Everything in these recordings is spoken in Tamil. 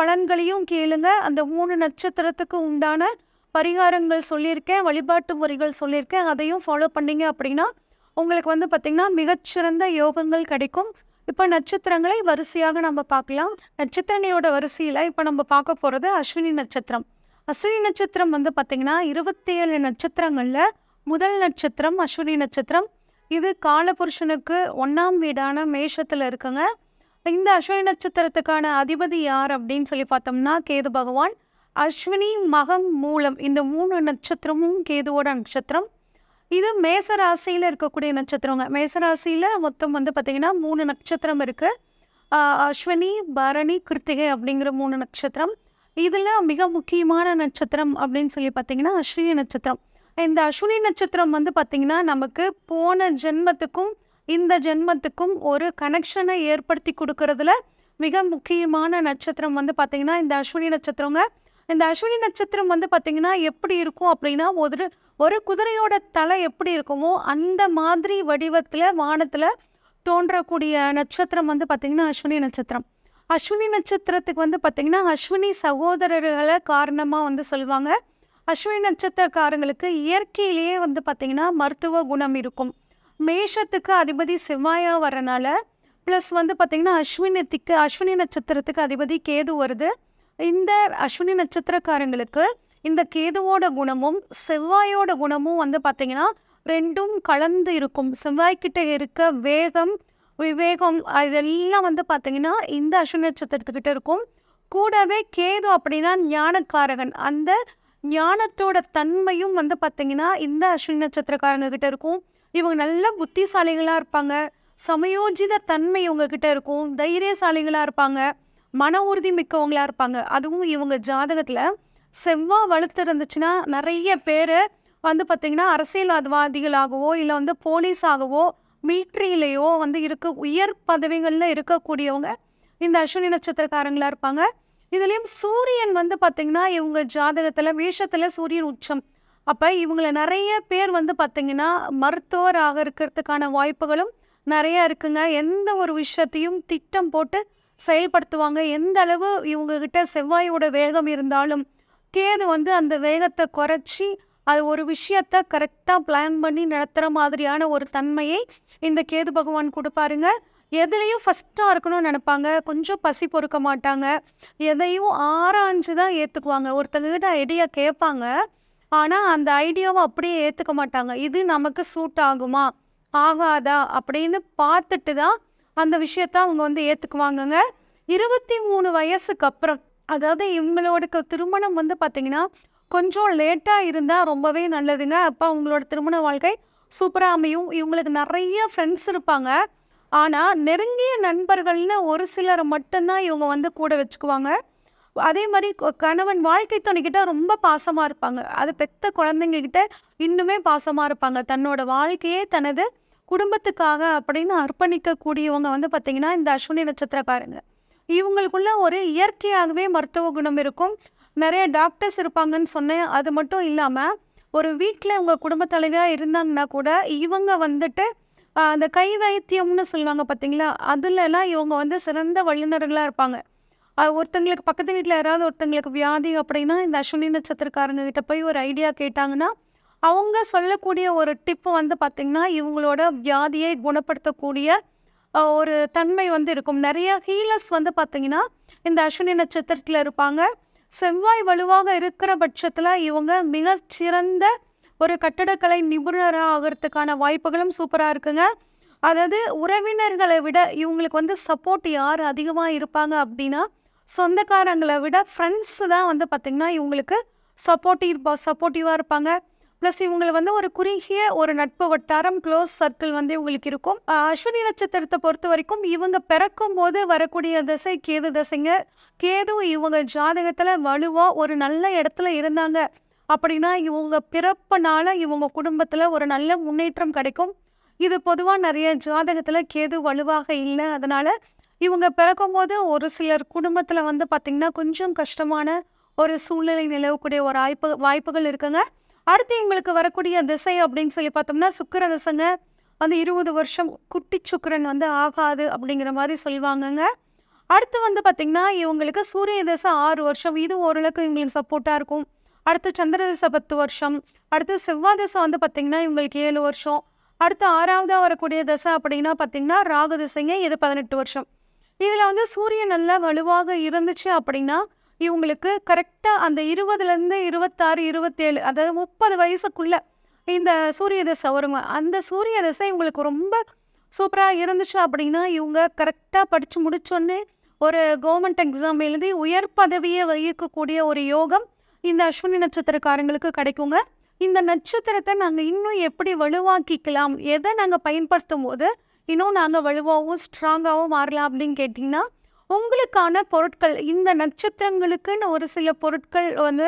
பலன்களையும் கேளுங்க. அந்த மூணு நட்சத்திரத்துக்கு உண்டான பரிகாரங்கள் சொல்லியிருக்கேன் வழிபாட்டு முறைகள் சொல்லியிருக்கேன். அதையும் ஃபாலோ பண்ணீங்க அப்படின்னா உங்களுக்கு வந்து பார்த்திங்கன்னா மிகச்சிறந்த யோகங்கள் கிடைக்கும். இப்போ நட்சத்திரங்களை வரிசையாக நம்ம பார்க்கலாம். நட்சத்திரங்களோட வரிசையில் இப்போ நம்ம பார்க்க போகிறது அஸ்வினி நட்சத்திரம். அஸ்வினி நட்சத்திரம் வந்து பார்த்திங்கன்னா இருபத்தி ஏழு நட்சத்திரங்களில் முதல் நட்சத்திரம் அஸ்வினி நட்சத்திரம். இது காலபுருஷனுக்கு ஒன்றாம் வீடான மேஷத்தில் இருக்குங்க. இந்த அஸ்வினி நட்சத்திரத்துக்கான அதிபதி யார் அப்படின்னு சொல்லி பார்த்தோம்னா கேது பகவான். அஸ்வினி மகம் மூலம் இந்த மூணு நட்சத்திரமும் கேதுவோட நட்சத்திரம். இது மேச ராசியில் இருக்கக்கூடிய நட்சத்திரங்க. மேச ராசியில் மொத்தம் வந்து பார்த்திங்கன்னா மூணு நட்சத்திரம் இருக்குது அஸ்வினி பரணி கிருத்திகை அப்படிங்கிற மூணு நட்சத்திரம். இதில் மிக முக்கியமான நட்சத்திரம் அப்படின்னு சொல்லி பார்த்தீங்கன்னா அஸ்வினி நட்சத்திரம். இந்த அஸ்வினி நட்சத்திரம் வந்து பார்த்திங்கன்னா நமக்கு போன ஜென்மத்துக்கும் இந்த ஜென்மத்துக்கும் ஒரு கனெக்ஷனை ஏற்படுத்தி கொடுக்கறதுல மிக முக்கியமான நட்சத்திரம் வந்து பார்த்திங்கன்னா இந்த அஸ்வினி நட்சத்திரங்க. இந்த அஸ்வினி நட்சத்திரம் வந்து பார்த்திங்கன்னா எப்படி இருக்கும் அப்படின்னா ஒரு ஒரு குதிரையோட தலை எப்படி இருக்குமோ அந்த மாதிரி வடிவத்தில் வானத்தில் தோன்றக்கூடிய நட்சத்திரம் வந்து பார்த்திங்கன்னா அஸ்வினி நட்சத்திரம். அஸ்வினி நட்சத்திரத்துக்கு வந்து பார்த்திங்கன்னா அஸ்வினி சகோதரர்களை காரணமாக வந்து சொல்லுவாங்க. அஸ்வினி நட்சத்திரக்காரங்களுக்கு இயற்கையிலேயே வந்து பார்த்திங்கன்னா மருத்துவ குணம் இருக்கும். மேஷத்துக்கு அதிபதி செவ்வாயாக வரனால ப்ளஸ் வந்து பார்த்திங்கன்னா அஸ்வினத்துக்கு அஸ்வினி நட்சத்திரத்துக்கு அதிபதி கேது வருது. இந்த அஸ்வினி நட்சத்திரக்காரங்களுக்கு இந்த கேதுவோட குணமும் செவ்வாயோட குணமும் வந்து பார்த்திங்கன்னா ரெண்டும் கலந்து இருக்கும். செவ்வாய்க்கிட்ட இருக்க வேகம் விவேகம் இதெல்லாம் வந்து பார்த்திங்கன்னா இந்த அஸ்வினி நட்சத்திரத்துக்கிட்ட இருக்கும். கூடவே கேது அப்படின்னா ஞானக்காரகன். அந்த ஞானத்தோட தன்மையும் வந்து பார்த்திங்கன்னா இந்த அஸ்வினி நட்சத்திரக்காரங்கக்கிட்ட இருக்கும். இவங்க நல்ல புத்திசாலிகளாக இருப்பாங்க. சமயோஜித தன்மை இவங்கக்கிட்ட இருக்கும். தைரியசாலிகளாக இருப்பாங்க. மன உறுதி மிக்கவங்களாக இருப்பாங்க. அதுவும் இவங்க ஜாதகத்தில் செவ்வாய் வலுத்து இருந்துச்சுன்னா நிறைய பேர் வந்து பார்த்திங்கன்னா அரசியல்வாதிகளாகவோ இல்லை வந்து போலீஸாகவோ மிலிட்ரியிலேயோ வந்து இருக்க. உயர் பதவிகளில் இருக்கக்கூடியவங்க இந்த அஸ்வினி நட்சத்திரக்காரங்களாக இருப்பாங்க. இதுலேயும் சூரியன் வந்து பார்த்திங்கன்னா இவங்க ஜாதகத்தில் வேஷத்தில் சூரியன் உச்சம். அப்போ இவங்களை நிறைய பேர் வந்து பார்த்தீங்கன்னா மருத்துவராக இருக்கிறதுக்கான வாய்ப்புகளும் நிறைய இருக்குங்க. எந்த ஒரு விஷயத்தையும் திட்டம் போட்டு செயல்படுத்துவாங்க. எந்த அளவு இவங்கக்கிட்ட செவ்வாயோட வேகம் இருந்தாலும் கேது வந்து அந்த வேகத்தை குறைச்சி அது ஒரு விஷயத்த கரெக்டாக பிளான் பண்ணி நடத்துகிற மாதிரியான ஒரு தன்மையை இந்த கேது பகவான் கொடுப்பாருங்க. எதுலேயும் ஃபஸ்ட்டாக இருக்கணும்னு நினைப்பாங்க. கொஞ்சம் பசி பொறுக்க மாட்டாங்க. எதையும் ஆராய்ஞ்சு தான் ஏற்றுக்குவாங்க ஒருத்தங்ககிட்ட ஐடியா கேட்பாங்க. ஆனால் அந்த ஐடியாவை அப்படியே ஏற்றுக்க மாட்டாங்க. இது நமக்கு சூட் ஆகுமா? ஆகாதா? அப்படின்னு பார்த்துட்டு தான் அந்த விஷயத்த அவங்க வந்து ஏற்றுக்குவாங்கங்க இருபத்தி மூணு வயசுக்கு அப்புறம் அதாவது இவங்களோட திருமணம் வந்து பார்த்திங்கன்னா கொஞ்சம் லேட்டாக இருந்தால் ரொம்பவே நல்லதுங்க. அப்போ அவங்களோட திருமண வாழ்க்கை சூப்பராக அமையும். இவங்களுக்கு நிறைய ஃப்ரெண்ட்ஸ் இருப்பாங்க. ஆனால் நெருங்கிய நண்பர்கள்னு ஒரு சிலரை மட்டும்தான் இவங்க வந்து கூட வச்சுக்குவாங்க. அதே மாதிரி கணவன் வாழ்க்கை துணைக்கிட்ட ரொம்ப பாசமாக இருப்பாங்க. அது பெத்த குழந்தைங்கக்கிட்ட இன்னுமே பாசமாக இருப்பாங்க. தன்னோட வாழ்க்கையே தனது குடும்பத்துக்காக அப்படின்னு அர்ப்பணிக்கக்கூடியவங்க வந்து பார்த்திங்கன்னா இந்த அஸ்வினி நட்சத்திரக்காரங்க இவங்களுக்குள்ள ஒரு இயற்கையாகவே மருத்துவ குணம் இருக்கும். நிறைய டாக்டர்ஸ் இருப்பாங்கன்னு சொன்னேன். அது மட்டும் இல்லாமல் ஒரு வீட்டில் இவங்க குடும்ப தலைவியாக இருந்தாங்கன்னா கூட இவங்க வந்துட்டு அந்த கை வைத்தியம்னு சொல்லுவாங்க பார்த்தீங்களா அதுலலாம் இவங்க வந்து சிறந்த வல்லுநர்களாக இருப்பாங்க. ஒருத்தங்களுக்கு பக்கத்து வீட்டில் யாராவது ஒருத்தங்களுக்கு வியாதி அப்படின்னா இந்த அஸ்வினி நட்சத்திரக்காரங்க கிட்ட போய் ஒரு ஐடியா கேட்டாங்கன்னா அவங்க சொல்லக்கூடிய ஒரு டிப்பு வந்து பார்த்திங்கன்னா இவங்களோட வியாதியை குணப்படுத்தக்கூடிய ஒரு தன்மை வந்து இருக்கும். நிறைய ஹீலர்ஸ் வந்து பார்த்திங்கன்னா இந்த அஸ்வினி நட்சத்திரத்தில் இருப்பாங்க. செவ்வாய் வலுவாக இருக்கிற பட்சத்தில் இவங்க மிகச்சிறந்த ஒரு கட்டடக்கலை நிபுணராக ஆகிறதுக்கான வாய்ப்புகளும் சூப்பராக இருக்குங்க. அதாவது உறவினர்களை விட இவங்களுக்கு வந்து சப்போர்ட் யார் அதிகமாக இருப்பாங்க அப்படின்னா சொந்தக்காரங்களை விட ஃப்ரெண்ட்ஸு தான் வந்து பார்த்திங்கன்னா இவங்களுக்கு சப்போர்ட்டிவ் சப்போர்ட்டிவாக இருப்பாங்க. ப்ளஸ் இவங்களை வந்து ஒரு குறுகிய ஒரு நட்பு வட்டாரம் க்ளோஸ் சர்க்கிள் வந்து இவங்களுக்கு இருக்கும். அஸ்வினி நட்சத்திரத்தை பொறுத்த வரைக்கும் இவங்க பிறக்கும் போது வரக்கூடிய திசை கேது திசைங்க. கேது இவங்க ஜாதகத்தில் வலுவாக ஒரு நல்ல இடத்துல இருந்தாங்க அப்படின்னா இவங்க பிறப்பனால இவங்க குடும்பத்தில் ஒரு நல்ல முன்னேற்றம் கிடைக்கும். இது பொதுவாக நிறைய ஜாதகத்தில் கேது வலுவாக இல்லை. அதனால் இவங்க பிறக்கும்போது ஒரு சிலர் குடும்பத்தில் வந்து பார்த்திங்கன்னா கொஞ்சம் கஷ்டமான ஒரு சூழ்நிலை நிலவக்கூடிய ஒரு வாய்ப்பு வாய்ப்புகள் இருக்குங்க. அடுத்து இவங்களுக்கு வரக்கூடிய திசை அப்படின்னு சொல்லி பார்த்தோம்னா சுக்கிர திசைங்க. வந்து இருபது வருஷம் குட்டி சுக்கிரன் வந்து ஆகாது அப்படிங்கிற மாதிரி சொல்லுவாங்கங்க. அடுத்து வந்து பார்த்திங்கன்னா இவங்களுக்கு சூரிய திசை ஆறு வருஷம். இது ஓரளவுக்கு இவங்களுக்கு சப்போர்ட்டாக இருக்கும். அடுத்து சந்திர திசை பத்து வருஷம். அடுத்து செவ்வாய் திசை வந்து பார்த்திங்கன்னா இவங்களுக்கு ஏழு வருஷம். அடுத்து ஆறாவதாக வரக்கூடிய திசை அப்படின்னா பார்த்திங்கன்னா ராகு திசைங்க. இது பதினெட்டு வருஷம். இதில் வந்து சூரியன் நல்லா வலுவாக இருந்துச்சு அப்படின்னா இவங்களுக்கு கரெக்டாக அந்த இருபதுலேருந்து இருபத்தாறு இருபத்தேழு அதாவது முப்பது வயசுக்குள்ளே இந்த சூரிய தசை வருங்க அந்த சூரிய தசை இவங்களுக்கு ரொம்ப சூப்பராக இருந்துச்சு அப்படின்னா இவங்க கரெக்டாக படித்து முடிச்சோன்னே ஒரு கவர்மெண்ட் எக்ஸாம் எழுதி உயர் பதவியை வகிக்கக்கூடிய ஒரு யோகம் இந்த அஸ்வினி நட்சத்திரக்காரங்களுக்கு கிடைக்குங்க. இந்த நட்சத்திரத்தை நாங்கள் இன்னும் எப்படி வலுவாக்கிக்கலாம் எதை நாங்கள் பயன்படுத்தும் போது இன்னும் நாங்கள் வலுவாகவும் ஸ்ட்ராங்காகவும் மாறலாம் அப்படின்னு கேட்டிங்கன்னா உங்களுக்கான பொருட்கள் இந்த நட்சத்திரங்களுக்குன்னு ஒரு சில பொருட்கள் வந்து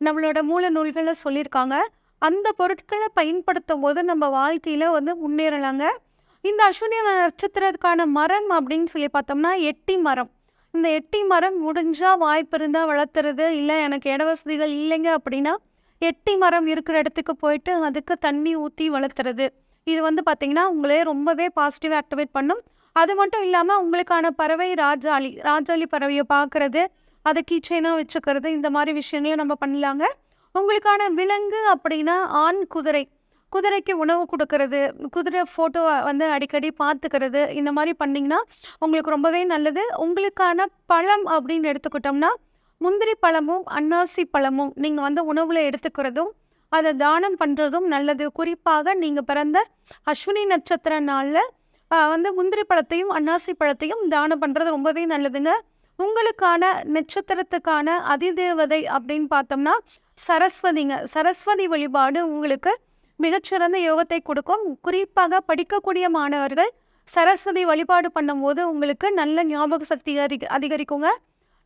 நம்மளோட மூல நூல்களில் சொல்லியிருக்காங்க. அந்த பொருட்களை பயன்படுத்தும் போது நம்ம வாழ்க்கையில் வந்து முன்னேறலாங்க. இந்த அஸ்வினி நட்சத்திரத்துக்கான மரம் அப்படின்னு சொல்லி பார்த்தோம்னா எட்டி மரம். இந்த எட்டி மரம் முடிஞ்சால் வாய்ப்பு இருந்தால் வளர்த்துறது இல்லை எனக்கு இட வசதிகள் இல்லைங்க அப்படின்னா எட்டி மரம் இருக்கிற இடத்துக்கு போயிட்டு அதுக்கு தண்ணி ஊற்றி வளர்த்துறது. இது வந்து பார்த்திங்கன்னா உங்களே ரொம்பவே பாசிட்டிவ் ஆக்டிவேட் பண்ணும். அது மட்டும் இல்லாமல் உங்களுக்கான பறவை ராஜாளி ராஜாளி பறவையை பார்க்குறது அதை கீச்சைனாக வச்சுக்கிறது இந்த மாதிரி விஷயங்களையும் நம்ம பண்ணலாங்க. உங்களுக்கான விலங்கு அப்படின்னா ஆண் குதிரை. குதிரைக்கு உணவு கொடுக்கறது குதிரை ஃபோட்டோ வந்து அடிக்கடி பார்த்துக்கிறது இந்த மாதிரி பண்ணிங்கன்னா உங்களுக்கு ரொம்பவே நல்லது. உங்களுக்கான பழம் அப்படின்னு எடுத்துக்கிட்டோம்னா முந்திரி பழமும் அன்னாசி பழமும் நீங்கள் வந்து உணவில் எடுத்துக்கிறதும் அதை தானம் பண்ணுறதும் நல்லது. குறிப்பாக நீங்கள் பிறந்த அஸ்வினி நட்சத்திர நாளில் வந்து முந்திரி பழத்தையும் அன்னாசி பழத்தையும் தானம் பண்ணுறது ரொம்பவே நல்லதுங்க. உங்களுக்கான நட்சத்திரத்துக்கான அதிதேவதை அப்படின்னு பார்த்தோம்னா சரஸ்வதிங்க. சரஸ்வதி வழிபாடு உங்களுக்கு மிகச்சிறந்த யோகத்தை கொடுக்கும். குறிப்பாக படிக்கக்கூடிய மாணவர்கள் சரஸ்வதி வழிபாடு பண்ணும்போது உங்களுக்கு நல்ல ஞாபக சக்தி அதிக அதிகரிக்குங்க.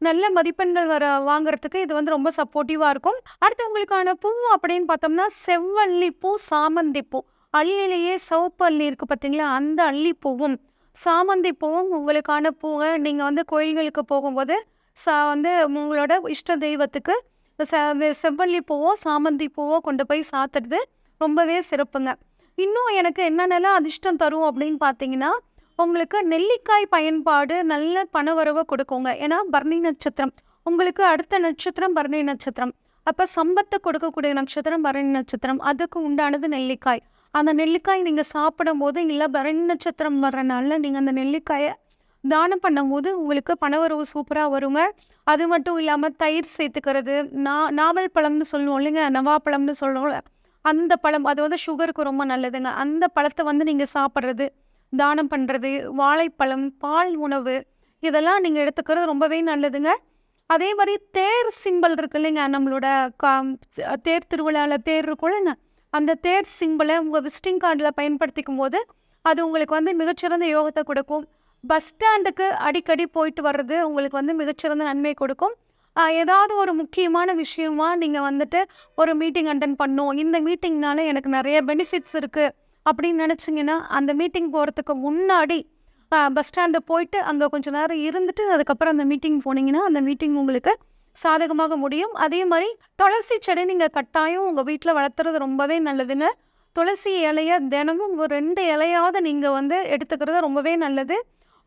நல்ல மதிப்பெண்கள் வர வாங்குறதுக்கு இது வந்து ரொம்ப சப்போர்ட்டிவாக இருக்கும். அடுத்து உங்களுக்கான பூ அப்படின்னு பார்த்தோம்னா செவ்வள்ளி பூ சாமந்தி பூ அள்ளிலேயே சிவப்பு அள்ளி இருக்குது பார்த்தீங்களா? அந்த அள்ளிப்பூவும் சாமந்தி பூவும் உங்களுக்கான பூவை நீங்கள் வந்து கோயில்களுக்கு போகும்போது சா வந்து உங்களோட இஷ்ட தெய்வத்துக்கு செ- செவ்வள்ளி பூவோ சாமந்தி பூவோ கொண்டு போய் சாத்துறது ரொம்பவே சிறப்புங்க. இன்னும் எனக்கு என்னென்னலாம் அதிர்ஷ்டம் தரும் அப்படின்னு பார்த்தீங்கன்னா உங்களுக்கு நெல்லிக்காய் பயன்பாடு நல்ல பணவரவை கொடுக்குங்க. ஏன்னா பர்ணி நட்சத்திரம். உங்களுக்கு அடுத்த நட்சத்திரம் பரணி நட்சத்திரம். அப்போ சம்பத்தை கொடுக்கக்கூடிய நட்சத்திரம் பரணி நட்சத்திரம். அதுக்கு உண்டானது நெல்லிக்காய். அந்த நெல்லிக்காய் நீங்கள் சாப்பிடும்போது இல்லை பரணி நட்சத்திரம் வர்றனால நீங்கள் அந்த நெல்லிக்காயை தானம் பண்ணும்போது உங்களுக்கு பணவரவு சூப்பராக வருங்க. அது மட்டும் இல்லாமல் தயிர் சேர்த்துக்கிறது நா நாவல் பழம்னு சொல்லுவோம் இல்லைங்க நவாப்பழம்னு சொல்லுவோம்ல. அந்த பழம் அது வந்து சுகருக்கு ரொம்ப நல்லதுங்க. அந்த பழத்தை வந்து நீங்கள் சாப்பிட்றது தானம் பண்ணுறது வாழைப்பழம் பால் உணவு இதெல்லாம் நீங்கள் எடுத்துக்கிறது ரொம்பவே நல்லதுங்க. அதே மாதிரி தேர் சிம்பல் இருக்கு இல்லைங்க நம்மளோட கா தேர் திருவிழாவில் தேர் இருக்கும் இல்லைங்க அந்த தேர் சிம்பிளை உங்கள் விசிட்டிங் கார்டில் பயன்படுத்திக்கும் போது அது உங்களுக்கு வந்து மிகச்சிறந்த யோகத்தை கொடுக்கும். பஸ் ஸ்டாண்டுக்கு அடிக்கடி போயிட்டு வர்றது உங்களுக்கு வந்து மிகச்சிறந்த நன்மை கொடுக்கும். ஏதாவது ஒரு முக்கியமான விஷயமா நீங்கள் வந்துட்டு ஒரு மீட்டிங் அட்டன் பண்ணும் இந்த மீட்டிங்னால எனக்கு நிறைய பெனிஃபிட்ஸ் இருக்குது அப்படின்னு நினச்சிங்கன்னா அந்த மீட்டிங் போகிறதுக்கு முன்னாடி பஸ் ஸ்டாண்டு போயிட்டு அங்கே கொஞ்சம் நேரம் இருந்துட்டு அதுக்கப்புறம் அந்த மீட்டிங் போனீங்கன்னா அந்த மீட்டிங் உங்களுக்கு சாதகமாக முடியும். அதே மாதிரி துளசி செடி நீங்கள் கட்டாயம் உங்கள் வீட்டில் வளர்த்துறது ரொம்பவே நல்லதுங்க. துளசி இலையை தினமும் ஒரு ரெண்டு இலையாவது நீங்கள் வந்து எடுத்துக்கிறது ரொம்பவே நல்லது.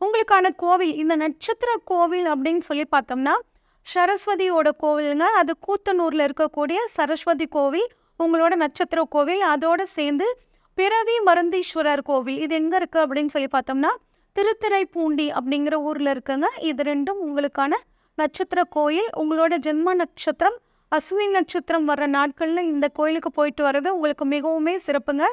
உங்களுக்கான கோவில் இந்த நட்சத்திர கோவில் அப்படின்னு சொல்லி பார்த்தோம்னா சரஸ்வதியோட கோவிலுங்க. அது கூத்தனூரில் இருக்கக்கூடிய சரஸ்வதி கோவில் உங்களோட நட்சத்திர கோவில். அதோடு சேர்ந்து பிறவி மருந்தீஸ்வரர் கோவில் இது எங்கே இருக்குது அப்படின்னு சொல்லி பார்த்தோம்னா திருத்துறைப்பூண்டி அப்படிங்கிற ஊரில் இருக்குங்க. இது ரெண்டும் உங்களுக்கான நட்சத்திர கோயில். உங்களோட ஜென்ம நட்சத்திரம் அஸ்வினி நட்சத்திரம் வர்ற நாட்களில் இந்த கோயிலுக்கு போயிட்டு வர்றது உங்களுக்கு மிகவுமே சிறப்புங்க.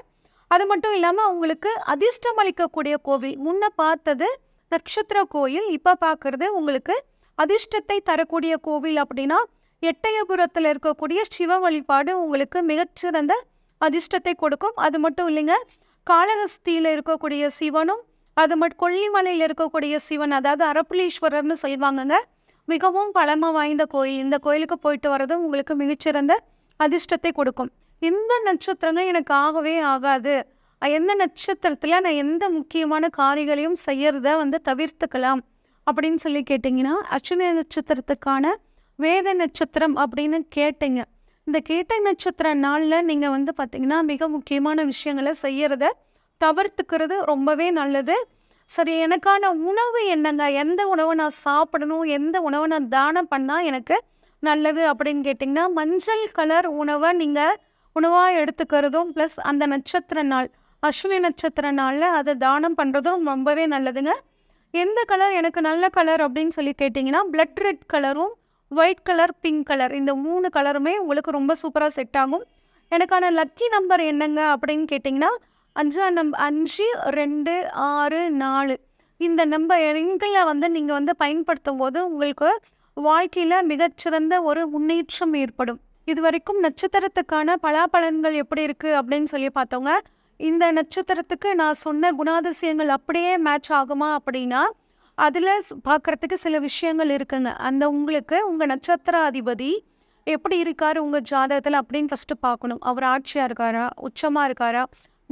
அது மட்டும் இல்லாமல் உங்களுக்கு அதிர்ஷ்டம் அளிக்கக்கூடிய கோவில். முன்ன பார்த்தது நட்சத்திர கோயில் இப்போ பார்க்குறது உங்களுக்கு அதிர்ஷ்டத்தை தரக்கூடிய கோவில் அப்படின்னா எட்டயபுரத்தில் இருக்கக்கூடிய சிவ வழிபாடு உங்களுக்கு மிகச்சிறந்த அதிர்ஷ்டத்தை கொடுக்கும். அது மட்டும் இல்லைங்க காளகஸ்தியில் இருக்கக்கூடிய சிவனும் அது மட்டும் கொல்லிமலையில் இருக்கக்கூடிய சிவன் அதாவது அரப்புலீஸ்வரர்னு சொல்லுவாங்கங்க மிகவும் பழமை வாய்ந்த கோயில். இந்த கோயிலுக்கு போயிட்டு வர்றதும் உங்களுக்கு மிகச்சிறந்த அதிர்ஷ்டத்தை கொடுக்கும். இந்த நட்சத்திரங்கள் எனக்கு ஆகவே ஆகாது. எந்த நட்சத்திரத்தில் நான் எந்த முக்கியமான காரியங்களையும் செய்யறத வந்து தவிர்த்துக்கலாம் அப்படின்னு சொல்லி கேட்டிங்கன்னா அஸ்வினி நட்சத்திரத்துக்கான வேத நட்சத்திரம் அப்படின்னு கேட்டீங்க. இந்த கேட்டை நட்சத்திர நாளில் நீங்கள் வந்து பார்த்தீங்கன்னா மிக முக்கியமான விஷயங்களை செய்கிறத தவிர்த்துக்கிறது ரொம்பவே நல்லது. சரி எனக்கான உணவு என்னங்க? எந்த உணவை நான் சாப்பிடணும்? எந்த உணவை நான் தானம் பண்ணால் எனக்கு நல்லது அப்படின்னு கேட்டிங்கன்னா மஞ்சள் கலர் உணவை நீங்கள் உணவாக எடுத்துக்கிறதும் ப்ளஸ் அந்த நட்சத்திர நாள் அஸ்வினி நட்சத்திர நாளில் அதை தானம் பண்ணுறதும் ரொம்பவே நல்லதுங்க. எந்த கலர்? எனக்கு நல்ல கலர் அப்படின்னு சொல்லி கேட்டிங்கன்னா பிளட் ரெட் கலரும் ஒயிட் கலர் பிங்க் கலர் இந்த மூணு கலருமே உங்களுக்கு ரொம்ப சூப்பராக செட் ஆகும். எனக்கான லக்கி நம்பர் என்னங்க அப்படின்னு கேட்டிங்கன்னா அஞ்சாம் நம் அஞ்சு ரெண்டு ஆறு நாலு. இந்த நம்பர் எண்களை வந்து நீங்கள் வந்து பயன்படுத்தும் போது உங்களுக்கு வாழ்க்கையில் மிகச்சிறந்த ஒரு முன்னேற்றம் ஏற்படும். இது வரைக்கும் நட்சத்திரத்துக்கான பலாபலன்கள் எப்படி இருக்குது அப்படின்னு சொல்லி பார்த்தோங்க. இந்த நட்சத்திரத்துக்கு நான் சொன்ன குணாதிசயங்கள் அப்படியே மேட்ச் ஆகுமா அப்படின்னா அதில் பார்க்குறதுக்கு சில விஷயங்கள் இருக்குங்க. அந்த உங்களுக்கு உங்கள் நட்சத்திர அதிபதி எப்படி இருக்கார் உங்கள் ஜாதகத்தில் அப்படின்னு ஃபஸ்ட்டு பார்க்கணும் அவர் ஆட்சியாக இருக்காரா? உச்சமாக இருக்காரா?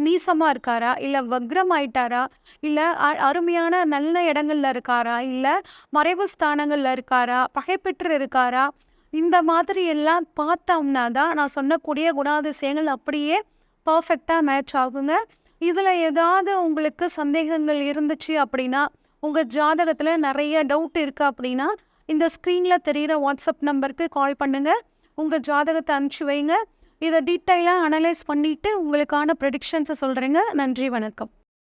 நீசமாக இருக்காரா? இல்லை வக்ரம் ஆயிட்டாரா? இல்லை அருமையான நல்ல இடங்களில் இருக்காரா? இல்லை மறைவு ஸ்தானங்களில் இருக்காரா? பகைப்பெற்று இருக்காரா? இந்த மாதிரி எல்லாம் பார்த்தோம்னா தான் நான் சொன்னக்கூடிய குணாதிசயங்கள் அப்படியே பர்ஃபெக்டாக மேட்ச் ஆகுங்க. இதில் ஏதாவது உங்களுக்கு சந்தேகங்கள் இருந்துச்சு அப்படின்னா உங்கள் ஜாதகத்தில் நிறைய டவுட் இருக்குது அப்படின்னா இந்த ஸ்க்ரீனில் தெரிகிற வாட்ஸ்அப் நம்பருக்கு கால் பண்ணுங்கள் உங்கள் ஜாதகத்தை அனுப்பிச்சி வைங்க. இதை டீட்டெயிலாக அனலைஸ் பண்ணிவிட்டு உங்களுக்கான ப்ரெடிக்ஷன்ஸை சொல்கிறேங்க நன்றி வணக்கம்.